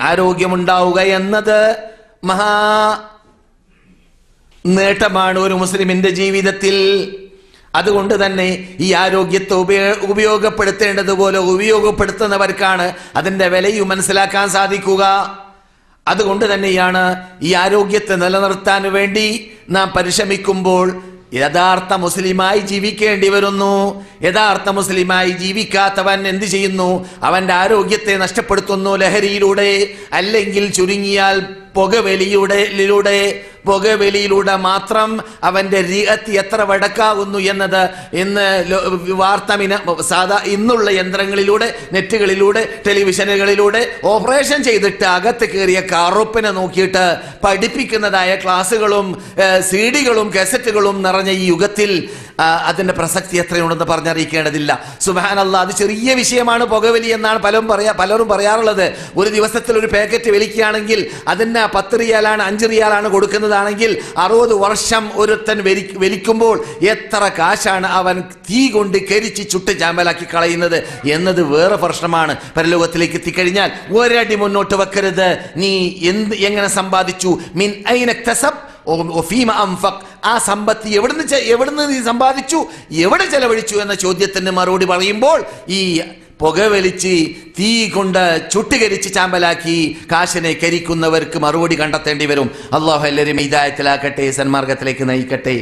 ആരോഗ്യമുണ്ടാവുക എന്നത് മഹാ നേട്ടമാണ് ഒരു മുസ്ലിമിന്റെ ജീവിതത്തിൽ. അതുകൊണ്ട് തന്നെ ഈ ആരോഗ്യത്തെ ഉപയോ ഉപയോഗപ്പെടുത്തേണ്ടതുപോലെ ഉപയോഗപ്പെടുത്തുന്നവർക്കാണ് അതിന്റെ വിലയും മനസ്സിലാക്കാൻ സാധിക്കുക. അതുകൊണ്ട് തന്നെയാണ് ഈ ആരോഗ്യത്തെ നിലനിർത്താൻ വേണ്ടി നാം പരിശ്രമിക്കുമ്പോൾ യഥാർത്ഥ മുസ്ലിമായി ജീവിക്കേണ്ടി വരുന്നു. യഥാർത്ഥ മുസ്ലിമായി ജീവിക്കാത്തവൻ എന്ത് ചെയ്യുന്നു? അവന്റെ ആരോഗ്യത്തെ നഷ്ടപ്പെടുത്തുന്നു ലഹരിയിലൂടെ അല്ലെങ്കിൽ ചുരുങ്ങിയാൽ പുകവലിയുടെ പുകവലിയിലൂടെ മാത്രം അവന്റെ രീഹത്ത് എത്ര വടക്കാവുന്നു എന്നത് ഇന്ന് വാർത്തമിന വാർത്ത മിന സാധാ ഇന്നുള്ള യന്ത്രങ്ങളിലൂടെ നെറ്റുകളിലൂടെ ടെലിവിഷനുകളിലൂടെ ഓപ്പറേഷൻ ചെയ്തിട്ട് അകത്ത് കയറിയ കാറുപ്പിനെ നോക്കിയിട്ട് പഠിപ്പിക്കുന്നതായ ക്ലാസ്സുകളും സീഡികളും കസറ്റുകളും നിറഞ്ഞ ഈ യുഗത്തിൽ അതിന്റെ പ്രസക്തി എത്രയുണ്ടെന്ന് പറഞ്ഞറിയിക്കേണ്ടതില്ല. സുബാനല്ല അത് ചെറിയ വിഷയമാണ് പുകവലി എന്നാണ് പലരും പറയാ പലരും പറയാറുള്ളത്. ഒരു ദിവസത്തിൽ ഒരു പാക്കറ്റ് വലിക്കുകയാണെങ്കിൽ അതിന് പത്ത് റിയാലാണ് അഞ്ച് റിയാലാണ് കൊടുക്കുന്നതാണെങ്കിൽ അറുപത് വർഷം ഒരുത്തൻ വലി വലിക്കുമ്പോൾ എത്ര കാശാണ് അവൻ തീ കൊണ്ട് കരിച്ച് ചുട്ട് ചാമ്പലാക്കി കളയുന്നത് എന്നത് വേറെ പ്രശ്നമാണ്. പരലോകത്തിലേക്ക് എത്തിക്കഴിഞ്ഞാൽ ഒരടി മുന്നോട്ട് വെക്കരുത്. നീ എന്ത് എങ്ങനെ സമ്പാദിച്ചു? മിൻ ഐനക്തസബ്. ആ സമ്പത്ത് എവിടുന്ന് എവിടുന്ന് നീ സമ്പാദിച്ചു? എവിടെ ചെലവഴിച്ചു? എന്ന ചോദ്യത്തിന് മറുപടി പറയുമ്പോൾ ഈ പുകവലിച്ച് തീ കൊണ്ട് ചുട്ടുകരിച്ച് ചാമ്പലാക്കി കാശിനെ കരിക്കുന്നവർക്ക് മറുപടി കണ്ടെത്തേണ്ടി വരും. അള്ളാഹു എല്ലാവരും ഇതായത്തിലാക്കട്ടെ സന്മാർഗത്തിലേക്ക് നയിക്കട്ടെ.